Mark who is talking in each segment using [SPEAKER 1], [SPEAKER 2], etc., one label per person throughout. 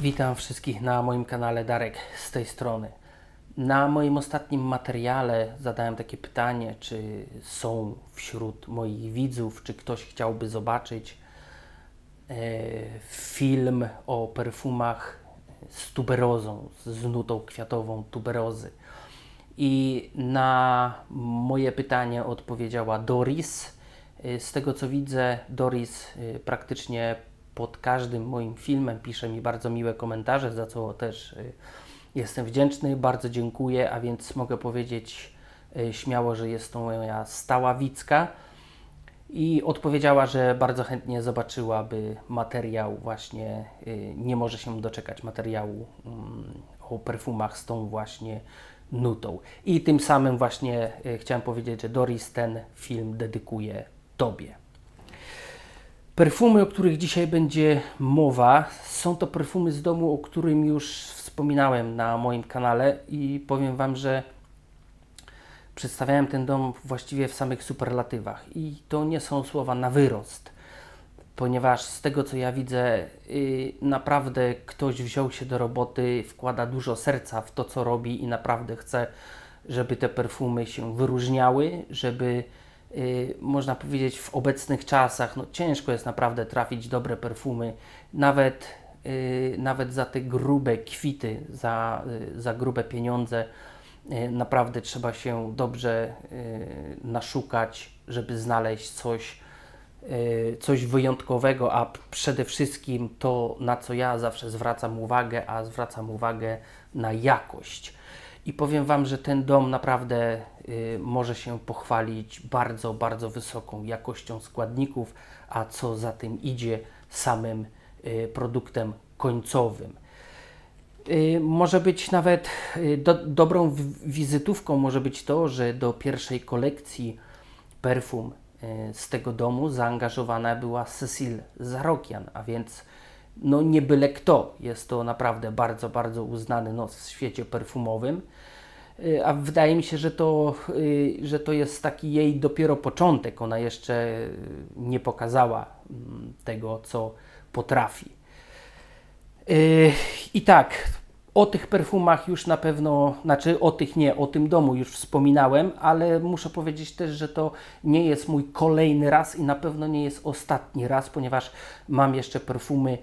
[SPEAKER 1] Witam wszystkich na moim kanale Darek z tej strony. Na moim ostatnim materiale zadałem takie pytanie, czy są wśród moich widzów, czy ktoś chciałby zobaczyć e, film o perfumach z tuberozą, z nutą kwiatową tuberozy. I na moje pytanie odpowiedziała Doris. Y, Z tego co widzę, Doris y, praktycznie pod każdym moim filmem pisze mi bardzo miłe komentarze, za co też y, jestem wdzięczny. Bardzo dziękuję, a więc mogę powiedzieć y, śmiało, że jest to moja stała widzka. I odpowiedziała, że bardzo chętnie zobaczyłaby materiał, właśnie y, nie może się doczekać materiału mm, o perfumach z tą właśnie nutą. I tym samym właśnie chciałem powiedzieć, że Doris ten film dedykuje Tobie. Perfumy, o których dzisiaj będzie mowa, są to perfumy z domu, o którym już wspominałem na moim kanale i powiem Wam, że przedstawiałem ten dom właściwie w samych superlatywach. I to nie są słowa na wyrost, ponieważ z tego co ja widzę, yy, naprawdę ktoś wziął się do roboty, wkłada dużo serca w to co robi i naprawdę chce, żeby te perfumy się wyróżniały, żeby można powiedzieć w obecnych czasach, no ciężko jest naprawdę trafić dobre perfumy, nawet, yy, nawet za te grube kwity, za, yy, za grube pieniądze. Naprawdę trzeba się dobrze naszukać, żeby znaleźć coś, coś wyjątkowego, a przede wszystkim to, na co ja zawsze zwracam uwagę, a zwracam uwagę na jakość. I powiem Wam, że ten dom naprawdę y, może się pochwalić bardzo, bardzo wysoką jakością składników, a co za tym idzie, samym y, produktem końcowym. Y, Może być nawet y, do, dobrą wi- wizytówką może być to, że do pierwszej kolekcji perfum y, z tego domu zaangażowana była Cecil Zarokian, a więc no nie byle kto. Jest to naprawdę bardzo, bardzo uznany nos w świecie perfumowym. Y, A wydaje mi się, że to, y, że to jest taki jej dopiero początek. Ona jeszcze y, nie pokazała mm, tego, co potrafi. Yy, I tak, o tych perfumach już na pewno, znaczy o tych nie, o tym domu już wspominałem, ale muszę powiedzieć też, że to nie jest mój kolejny raz i na pewno nie jest ostatni raz, ponieważ mam jeszcze perfumy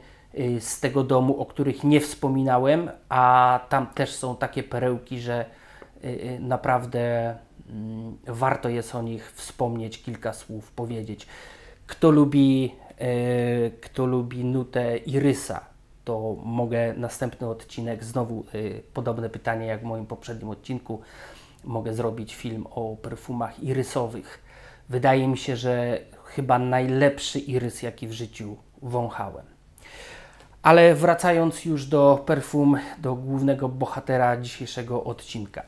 [SPEAKER 1] z tego domu, o których nie wspominałem, a tam też są takie perełki, że naprawdę mm, warto jest o nich wspomnieć, kilka słów powiedzieć. Kto lubi, e, kto lubi nutę irysa, to mogę następny odcinek, znowu y, podobne pytanie jak w moim poprzednim odcinku, mogę zrobić film o perfumach irysowych. Wydaje mi się, że chyba najlepszy irys, jaki w życiu wąchałem. Ale wracając już do perfum, do głównego bohatera dzisiejszego odcinka.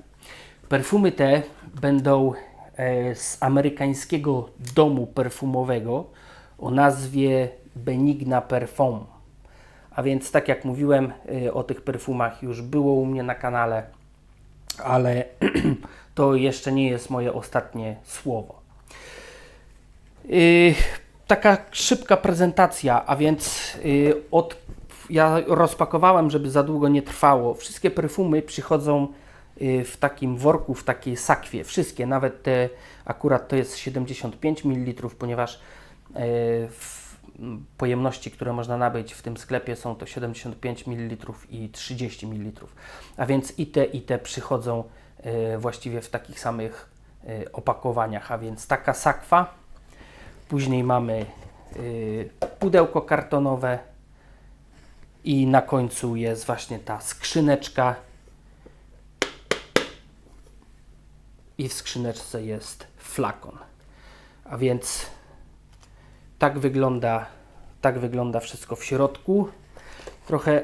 [SPEAKER 1] Perfumy te będą e, z amerykańskiego domu perfumowego o nazwie Benigna Perfum. A więc, tak jak mówiłem, y, o tych perfumach już było u mnie na kanale, ale to jeszcze nie jest moje ostatnie słowo. Y, taka szybka prezentacja, a więc od, ja rozpakowałem, żeby za długo nie trwało. Wszystkie perfumy przychodzą w takim worku, w takiej sakwie. Wszystkie, nawet te, akurat to jest 75 ml, ponieważ y, pojemności, które można nabyć w tym sklepie są to 75 ml i 30 ml. A więc i te, i te przychodzą y, właściwie w takich samych y, opakowaniach, a więc taka sakwa. Później mamy y, pudełko kartonowe i na końcu jest właśnie ta skrzyneczka. I w skrzyneczce jest flakon. A więc tak wygląda, tak wygląda wszystko w środku. Trochę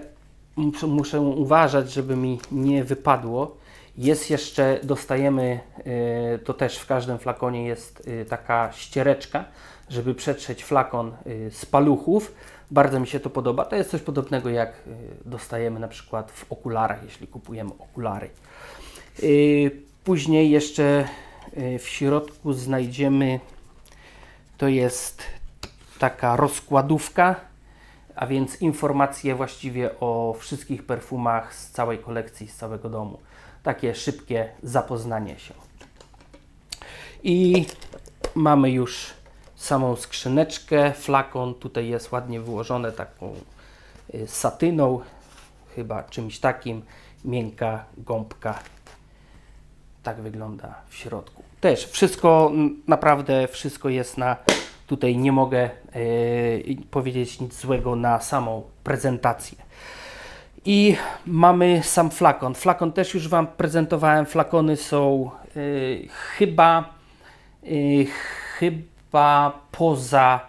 [SPEAKER 1] muszę, uważać, żeby mi nie wypadło. Jest jeszcze, dostajemy, y, to też w każdym flakonie jest y, taka ściereczka, żeby przetrzeć flakon y, z paluchów. Bardzo mi się to podoba. To jest coś podobnego jak dostajemy na przykład w okularach, jeśli kupujemy okulary. Później jeszcze y, w środku znajdziemy, to jest taka rozkładówka a więc informacje właściwie o wszystkich perfumach z całej kolekcji, z całego domu. Takie szybkie zapoznanie się. I mamy już samą skrzyneczkę, flakon. Tutaj jest ładnie wyłożone taką y, satyną, chyba czymś takim. Miękka gąbka. Tak wygląda w środku. Też wszystko, naprawdę wszystko jest na. Tutaj nie mogę y, powiedzieć nic złego na samą prezentację. I mamy sam flakon. Flakon też już Wam prezentowałem. Flakony są y, chyba, y, chyba poza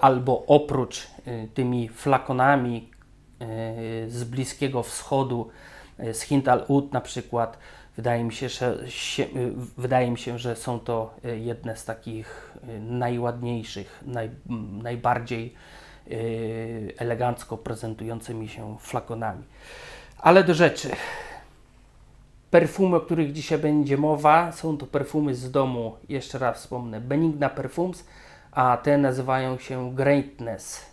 [SPEAKER 1] albo oprócz tymi flakonami z Bliskiego Wschodu, z Hint al Ud na przykład. Wydaje mi się, że, się, y, wydaje mi się, że są to y, jedne z takich y, najładniejszych, naj, najbardziej elegancko prezentującymi się flakonami. Ale do rzeczy. Perfumy, o których dzisiaj będzie mowa, są to perfumy z domu, jeszcze raz wspomnę, Benigna Perfumes, a te nazywają się Greatness.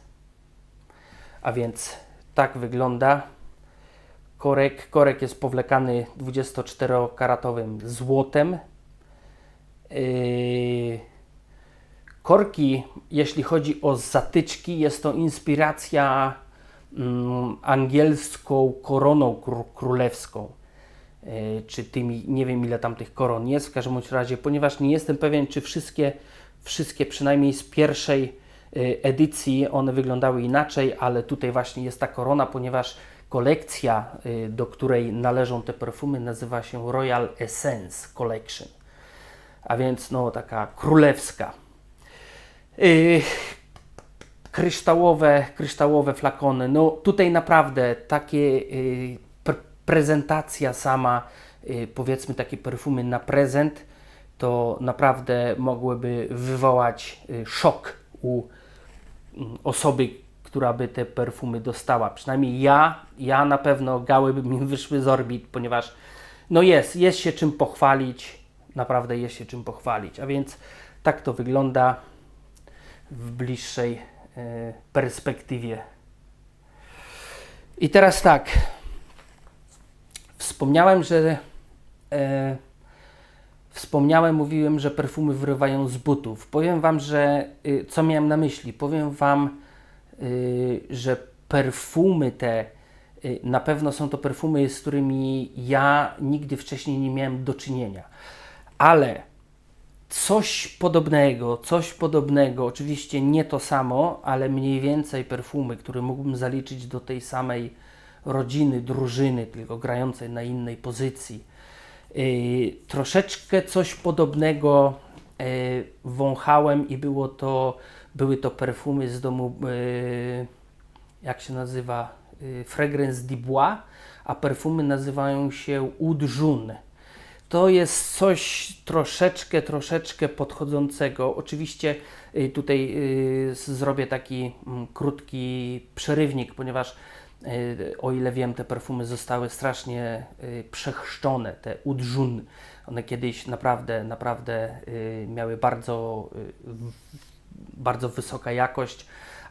[SPEAKER 1] A więc tak wygląda korek. Korek jest powlekany 24-karatowym złotem. Yy, Korki, jeśli chodzi o zatyczki, jest to inspiracja mm, angielską koroną kró- królewską. E, czy tymi, nie wiem ile tam tych koron jest, w każdym razie, ponieważ nie jestem pewien, czy wszystkie, wszystkie przynajmniej z pierwszej e, edycji one wyglądały inaczej, ale tutaj właśnie jest ta korona, ponieważ kolekcja, e, do której należą te perfumy, nazywa się Royal Essence Collection, a więc no taka królewska. Yy, kryształowe, kryształowe flakony. No tutaj naprawdę takie yy, pre prezentacja sama, yy, powiedzmy takie perfumy na prezent, to naprawdę mogłyby wywołać yy, szok u mm, osoby, która by te perfumy dostała. Przynajmniej ja, ja na pewno gały by mi wyszły z orbit, ponieważ no jest, jest się czym pochwalić, naprawdę jest się czym pochwalić. A więc tak to wygląda w bliższej e, perspektywie. I teraz tak. Wspomniałem, że e, wspomniałem, mówiłem, że perfumy wyrywają z butów. Powiem Wam, że y, co miałem na myśli? Powiem Wam, że perfumy te y, na pewno są to perfumy, z którymi ja nigdy wcześniej nie miałem do czynienia. Ale coś podobnego, coś podobnego, oczywiście nie to samo, ale mniej więcej perfumy, które mógłbym zaliczyć do tej samej rodziny, drużyny, tylko grającej na innej pozycji. Yy, troszeczkę coś podobnego wąchałem i było to, były to perfumy z domu, yy, jak się nazywa, yy, Fragrance du Bois, a perfumy nazywają się Oud Jaune to jest coś troszeczkę, troszeczkę podchodzącego. Oczywiście y, tutaj zrobię taki mm, krótki przerywnik, ponieważ o ile wiem, te perfumy zostały strasznie przechrzczone, te udżun. One kiedyś naprawdę, naprawdę miały bardzo, bardzo wysoka jakość,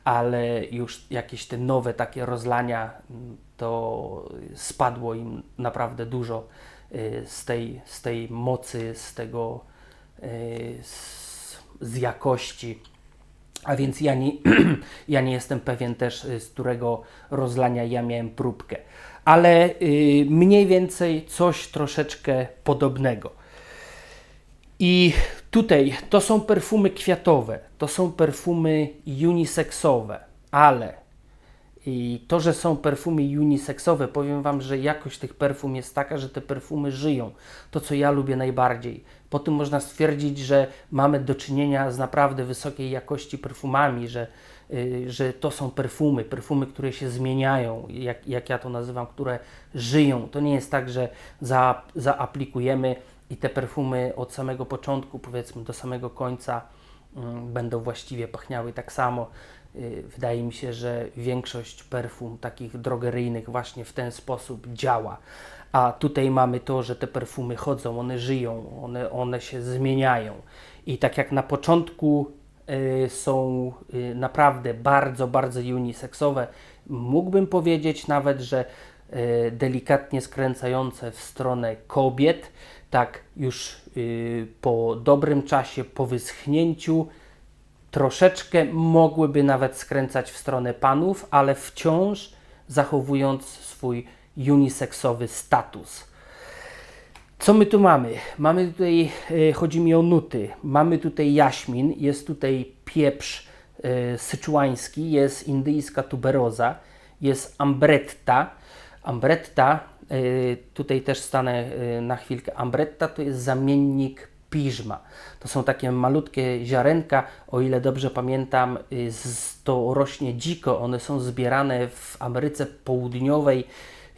[SPEAKER 1] ale już jakieś te nowe takie rozlania, mm, to spadło im naprawdę dużo y, z tej, z tej mocy, z tego, y, z, z jakości. A więc ja nie, ja nie jestem pewien też, y, z którego rozlania ja miałem próbkę. Ale mniej więcej coś troszeczkę podobnego. I tutaj to są perfumy kwiatowe, to są perfumy unisexowe, ale i to, że są perfumy unisexowe, powiem Wam, że jakość tych perfum jest taka, że te perfumy żyją. To, co ja lubię najbardziej. Po tym można stwierdzić, że mamy do czynienia z naprawdę wysokiej jakości perfumami, że, yy, że to są perfumy, perfumy, które się zmieniają, jak, jak ja to nazywam, które żyją. To nie jest tak, że za, zaaplikujemy i te perfumy od samego początku, powiedzmy do samego końca, mm, będą właściwie pachniały tak samo. Y, Wydaje mi się, że większość perfum takich drogeryjnych właśnie w ten sposób działa. A tutaj mamy to, że te perfumy chodzą, one żyją, one, one się zmieniają. I tak jak na początku y, są y, naprawdę bardzo, bardzo uniseksowe. Mógłbym powiedzieć nawet, że delikatnie skręcające w stronę kobiet, tak już y, po dobrym czasie, po wyschnięciu, troszeczkę mogłyby nawet skręcać w stronę panów, ale wciąż zachowując swój uniseksowy status. Co my tu mamy? Mamy tutaj, e, chodzi mi o nuty, mamy tutaj jaśmin, jest tutaj pieprz e, syczuański, jest indyjska tuberoza, jest ambretta. Ambretta, tutaj też stanę e, na chwilkę, ambretta to jest zamiennik piżma. To są takie malutkie ziarenka, o ile dobrze pamiętam, y, to rośnie dziko, one są zbierane w Ameryce Południowej,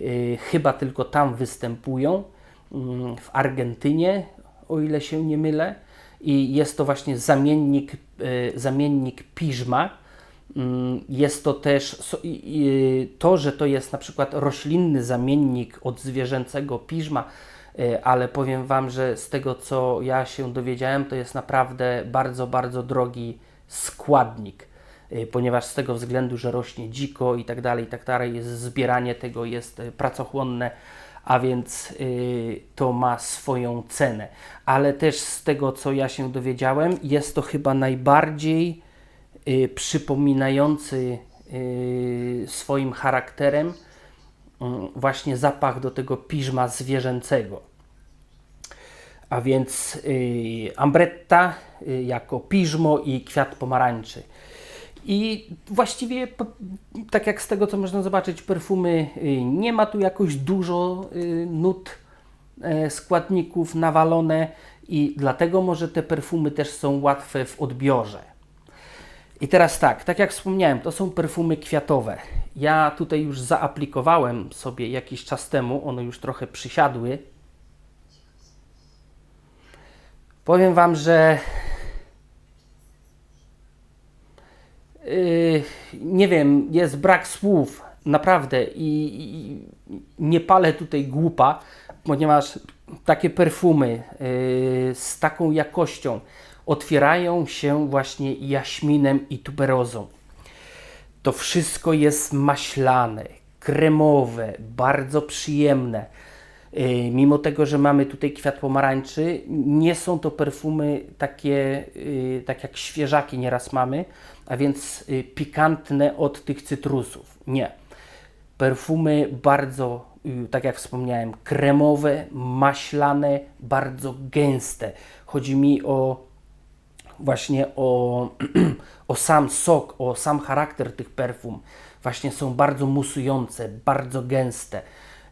[SPEAKER 1] y, chyba tylko tam występują, mm, w Argentynie, o ile się nie mylę. I jest to właśnie zamiennik, y, zamiennik piżma. Mm, Jest to też to, że to jest na przykład roślinny zamiennik od zwierzęcego piżma, y, ale powiem Wam, że z tego co ja się dowiedziałem, to jest naprawdę bardzo, bardzo drogi składnik, y, ponieważ z tego względu, że rośnie dziko i tak dalej, i tak dalej, zbieranie tego jest y, pracochłonne, a więc to ma swoją cenę. Ale też z tego co ja się dowiedziałem, jest to chyba najbardziej y, przypominający y, swoim charakterem mm, właśnie zapach do tego piżma zwierzęcego. A więc y, ambretta y, jako piżmo i kwiat pomarańczy. I właściwie, tak jak z tego co można zobaczyć, perfumy y, nie ma tu jakoś dużo y, nut e, składników nawalone i dlatego może te perfumy też są łatwe w odbiorze. I teraz tak, tak jak wspomniałem, to są perfumy kwiatowe. Ja tutaj już zaaplikowałem sobie jakiś czas temu, one już trochę przysiadły. Powiem Wam, że yy, nie wiem, jest brak słów, naprawdę, i, i nie palę tutaj głupa, ponieważ takie perfumy yy, z taką jakością otwierają się właśnie jaśminem i tuberozą. To wszystko jest maślane, kremowe, bardzo przyjemne. Yy, Mimo tego, że mamy tutaj kwiat pomarańczy, nie są to perfumy takie, yy, tak jak świeżaki nieraz mamy, a więc yy, pikantne od tych cytrusów. Nie. Perfumy bardzo, tak jak wspomniałem, kremowe, maślane, bardzo gęste. Chodzi mi o właśnie o, o sam sok, o sam charakter tych perfum. Właśnie są bardzo musujące, bardzo gęste.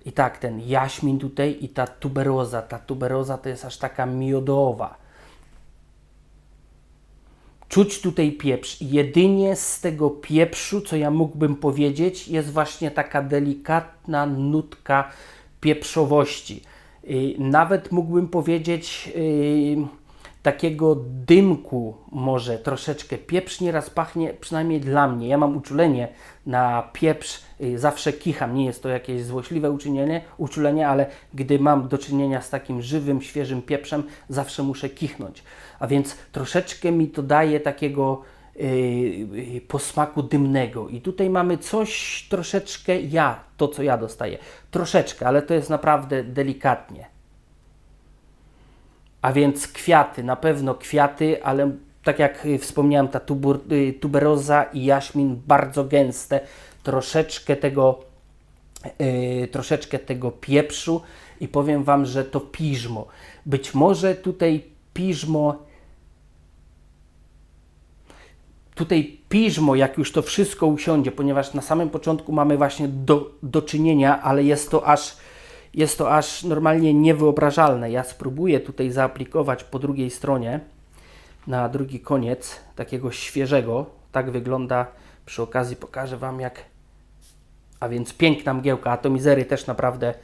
[SPEAKER 1] I tak, ten jaśmin tutaj i ta tuberoza. Ta tuberoza to jest aż taka miodowa. Czuć tutaj pieprz. Jedynie z tego pieprzu, co ja mógłbym powiedzieć, jest właśnie taka delikatna nutka pieprzowości. Yy, Nawet mógłbym powiedzieć yy, takiego dymku może troszeczkę. Pieprz nieraz pachnie, przynajmniej dla mnie. Ja mam uczulenie na pieprz, yy, zawsze kicham. Nie jest to jakieś złośliwe uczynienie, uczulenie, ale gdy mam do czynienia z takim żywym, świeżym pieprzem, zawsze muszę kichnąć. A więc troszeczkę mi to daje takiego yy, yy, posmaku dymnego. I tutaj mamy coś troszeczkę ja, to co ja dostaję. Troszeczkę, ale to jest naprawdę delikatnie. A więc kwiaty, na pewno kwiaty, ale tak jak y, wspomniałem, ta tubur, y, tuberoza i jaśmin bardzo gęste, troszeczkę tego, y, troszeczkę tego pieprzu i powiem Wam, że to piżmo. Być może tutaj piżmo tutaj piżmo, jak już to wszystko usiądzie, ponieważ na samym początku mamy właśnie do, do czynienia, ale jest to aż jest to aż normalnie niewyobrażalne. Ja spróbuję tutaj zaaplikować po drugiej stronie na drugi koniec takiego świeżego. Tak wygląda. Przy okazji pokażę Wam jak a więc piękna mgiełka. Atomizery też naprawdę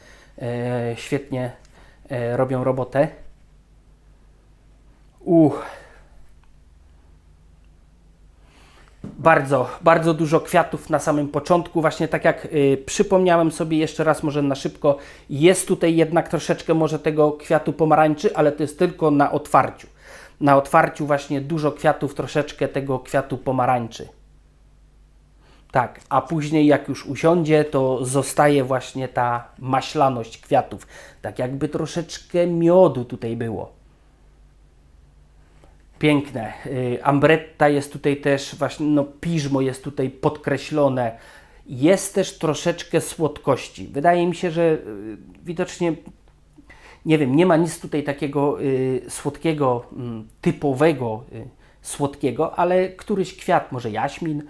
[SPEAKER 1] e, świetnie e, robią robotę. Uch. Bardzo, bardzo dużo kwiatów na samym początku. Właśnie tak jak y, przypomniałem sobie jeszcze raz, może na szybko, jest tutaj jednak troszeczkę może tego kwiatu pomarańczy, ale to jest tylko na otwarciu. na otwarciu właśnie dużo kwiatów, troszeczkę tego kwiatu pomarańczy. Tak, a później jak już usiądzie, to zostaje właśnie ta maślaność kwiatów. Tak jakby troszeczkę miodu tutaj było. Piękne. Y, Ambretta jest tutaj też właśnie, no piżmo jest tutaj podkreślone. Jest też troszeczkę słodkości. Wydaje mi się, że y, widocznie nie wiem, nie ma nic tutaj takiego y, słodkiego, mm, typowego y, słodkiego, ale któryś kwiat, może jaśmin,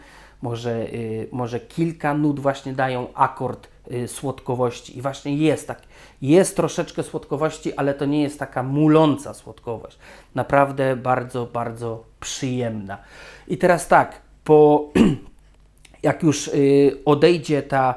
[SPEAKER 1] może, y, może kilka nut właśnie dają akord y, słodkowości i właśnie jest tak, jest troszeczkę słodkowości, ale to nie jest taka muląca słodkowość. Naprawdę bardzo, bardzo przyjemna. I teraz tak, po jak już y, odejdzie ta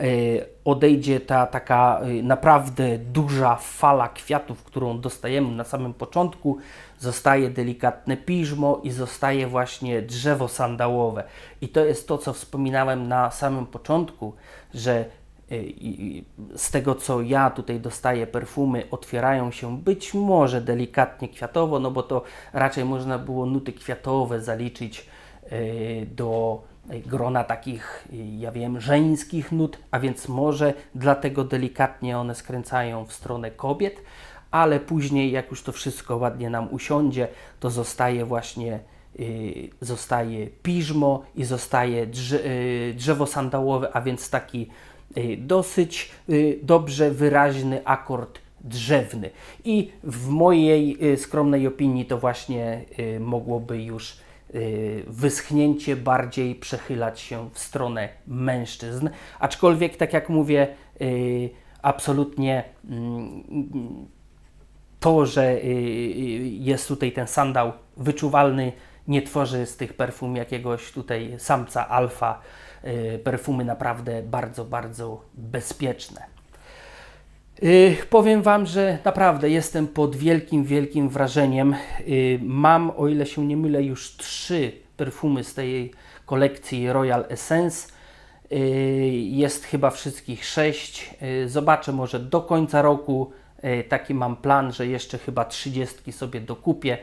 [SPEAKER 1] y, odejdzie ta taka y, naprawdę duża fala kwiatów, którą dostajemy na samym początku, zostaje delikatne piżmo i zostaje właśnie drzewo sandałowe. I to jest to, co wspominałem na samym początku, że y, i- i z tego co ja tutaj dostaję perfumy, otwierają się być może delikatnie kwiatowo, no bo to raczej można było nuty kwiatowe zaliczyć y, do grona takich, y, ja wiem, żeńskich nut, a więc może dlatego delikatnie one skręcają w stronę kobiet, ale później jak już to wszystko ładnie nam usiądzie, to zostaje właśnie y, zostaje piżmo i zostaje drze, y, drzewo sandałowe, a więc taki y, dosyć y, dobrze wyraźny akord drzewny. I w mojej y, skromnej opinii to właśnie y, mogłoby już y, wyschnięcie bardziej przechylać się w stronę mężczyzn. Aczkolwiek, tak jak mówię, y, absolutnie mm, to, że y, y, jest tutaj ten sandał wyczuwalny, nie tworzy z tych perfum jakiegoś tutaj samca alfa. Y, Perfumy naprawdę bardzo, bardzo bezpieczne. Y, powiem Wam, że naprawdę jestem pod wielkim, wielkim wrażeniem. Y, mam, o ile się nie mylę, już trzy perfumy z tej kolekcji Royal Essence. Jest chyba wszystkich sześć. Zobaczę może do końca roku. Taki mam plan, że jeszcze chyba trzydziestki sobie dokupię,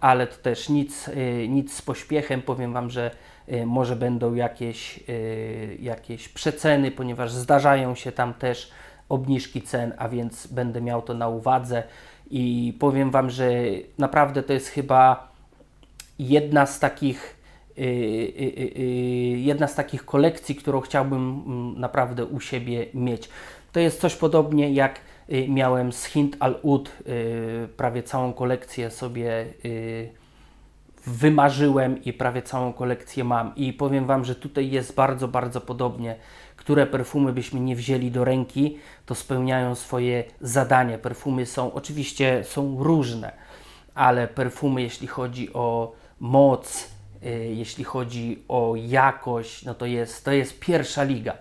[SPEAKER 1] ale to też nic, nic z pośpiechem. Powiem Wam, że może będą jakieś, y, jakieś przeceny, ponieważ zdarzają się tam też obniżki cen, a więc będę miał to na uwadze i powiem Wam, że naprawdę to jest chyba jedna z takich y, y, y, y, jedna z takich kolekcji, którą chciałbym mm, naprawdę u siebie mieć. To jest coś podobnie jak y, miałem z Hint Al Oud, y, prawie całą kolekcję sobie y, wymarzyłem i prawie całą kolekcję mam. I powiem Wam, że tutaj jest bardzo, bardzo podobnie. Które perfumy byśmy nie wzięli do ręki, to spełniają swoje zadanie. Perfumy są, oczywiście są różne, ale perfumy, jeśli chodzi o moc, y, jeśli chodzi o jakość, no to jest, to jest pierwsza liga.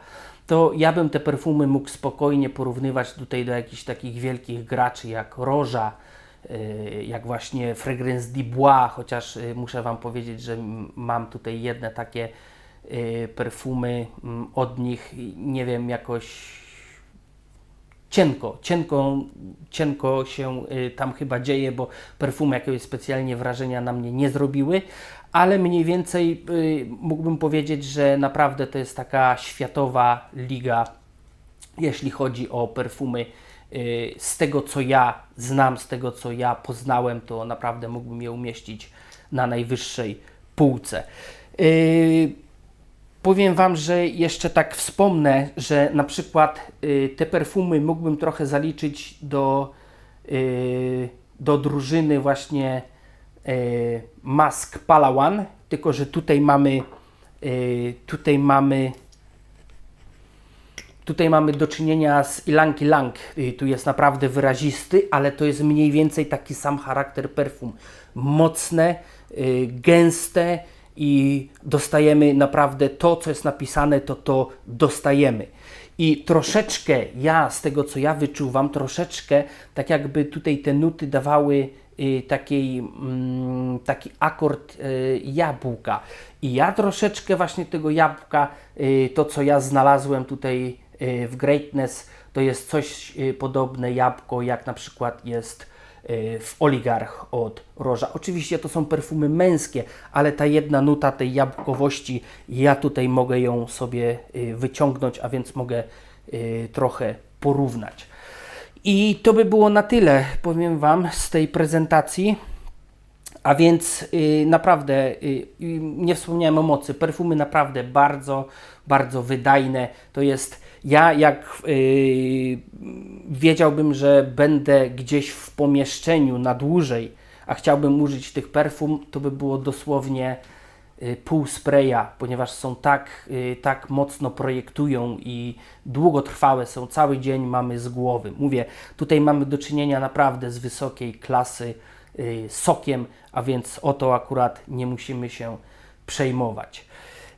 [SPEAKER 1] To ja bym te perfumy mógł spokojnie porównywać tutaj do jakichś takich wielkich graczy jak Roża, jak właśnie Fragrance du Bois, chociaż y, muszę Wam powiedzieć, że mam tutaj jedne takie y, perfumy od nich, nie wiem, jakoś cienko, cienko, cienko się y, tam chyba dzieje, bo perfumy jakiegoś specjalnie wrażenia na mnie nie zrobiły, ale mniej więcej y, mógłbym powiedzieć, że naprawdę to jest taka światowa liga, jeśli chodzi o perfumy. Y, Z tego co ja znam, z tego co ja poznałem, to naprawdę mógłbym je umieścić na najwyższej półce. Y, Powiem Wam, że jeszcze tak wspomnę, że na przykład y, te perfumy mógłbym trochę zaliczyć do, do drużyny właśnie Mask Palawan, tylko że tutaj mamy tutaj mamy Tutaj mamy do czynienia z Ilanki Lang. Y, Tu jest naprawdę wyrazisty, ale to jest mniej więcej taki sam charakter perfum. Mocne, y, gęste i dostajemy naprawdę to, co jest napisane, to to dostajemy. I troszeczkę ja, z tego co ja wyczuwam, troszeczkę tak jakby tutaj te nuty dawały y, takiej, mm, taki akord jabłka. I ja troszeczkę właśnie tego jabłka, to co ja znalazłem tutaj w Greatness, to jest coś y, podobne jabłko, jak na przykład jest y, w Oligarch od Roża. Oczywiście to są perfumy męskie, ale ta jedna nuta tej jabłkowości, ja tutaj mogę ją sobie y, wyciągnąć, a więc mogę y, trochę porównać. I to by było na tyle, powiem Wam, z tej prezentacji. A więc y, naprawdę, y, nie wspomniałem o mocy, perfumy naprawdę bardzo, bardzo wydajne. To jest, ja jak y, wiedziałbym, że będę gdzieś w pomieszczeniu na dłużej, a chciałbym użyć tych perfum, to by było dosłownie y, pół spraya, ponieważ są tak, y, tak mocno projektują i długotrwałe są. Cały dzień mamy z głowy. Mówię, tutaj mamy do czynienia naprawdę z wysokiej klasy sokiem, a więc o to akurat nie musimy się przejmować.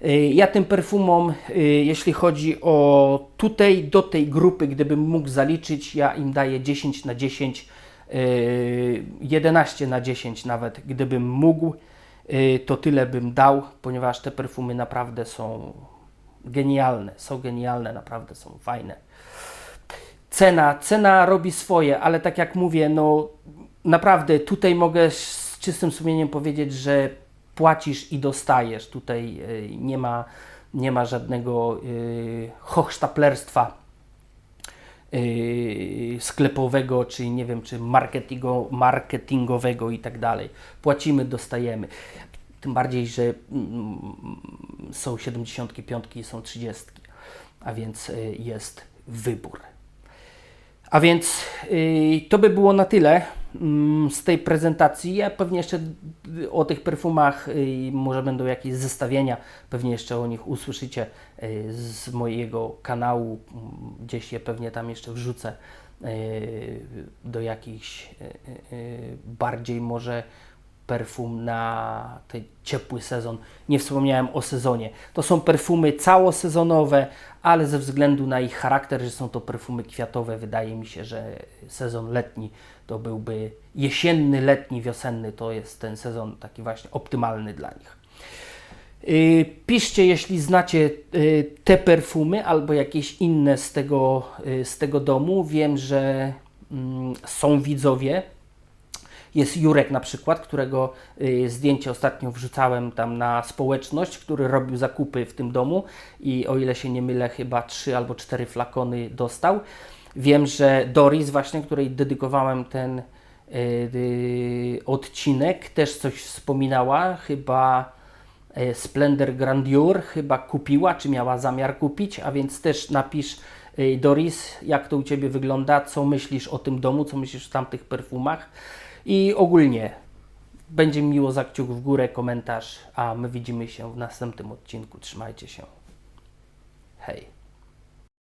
[SPEAKER 1] Y, Ja tym perfumom, y, jeśli chodzi o tutaj do tej grupy, gdybym mógł zaliczyć, ja im daję 10 na 10, y, 11 na 10 nawet, gdybym mógł, y, to tyle bym dał, ponieważ te perfumy naprawdę są genialne, są genialne, naprawdę są fajne. Cena, cena robi swoje, ale tak jak mówię, no naprawdę tutaj mogę z czystym sumieniem powiedzieć, że płacisz i dostajesz. Tutaj y, nie ma, nie ma żadnego y, hochsztaplerstwa y, sklepowego, czy nie wiem, czy marketingo, marketingowego i tak dalej. Płacimy, dostajemy. Tym bardziej, że mm, są 75 i są 30, a więc jest wybór. A więc to by było na tyle z tej prezentacji. Ja pewnie jeszcze o tych perfumach y, może będą jakieś zestawienia, pewnie jeszcze o nich usłyszycie y, z mojego kanału. Mm, Gdzieś je pewnie tam jeszcze wrzucę y, do jakichś bardziej może perfum na ten ciepły sezon. Nie wspomniałem o sezonie. To są perfumy całosezonowe, ale ze względu na ich charakter, że są to perfumy kwiatowe, wydaje mi się, że sezon letni to byłby jesienny, letni, wiosenny. To jest ten sezon taki właśnie optymalny dla nich. Yy, Piszcie, jeśli znacie yy, te perfumy albo jakieś inne z tego, yy, z tego domu. Wiem, że mm, są widzowie, jest Jurek na przykład, którego y, zdjęcie ostatnio wrzucałem tam na społeczność, który robił zakupy w tym domu i o ile się nie mylę, chyba trzy albo cztery flakony dostał. Wiem, że Doris właśnie, której dedykowałem ten y, odcinek, też coś wspominała, chyba y, Splendor Grandeur chyba kupiła, czy miała zamiar kupić, a więc też napisz y, Doris, jak to u Ciebie wygląda, co myślisz o tym domu, co myślisz o tamtych perfumach i ogólnie będzie mi miło za kciuk w górę, komentarz, a my widzimy się w następnym odcinku. Trzymajcie się. Hej.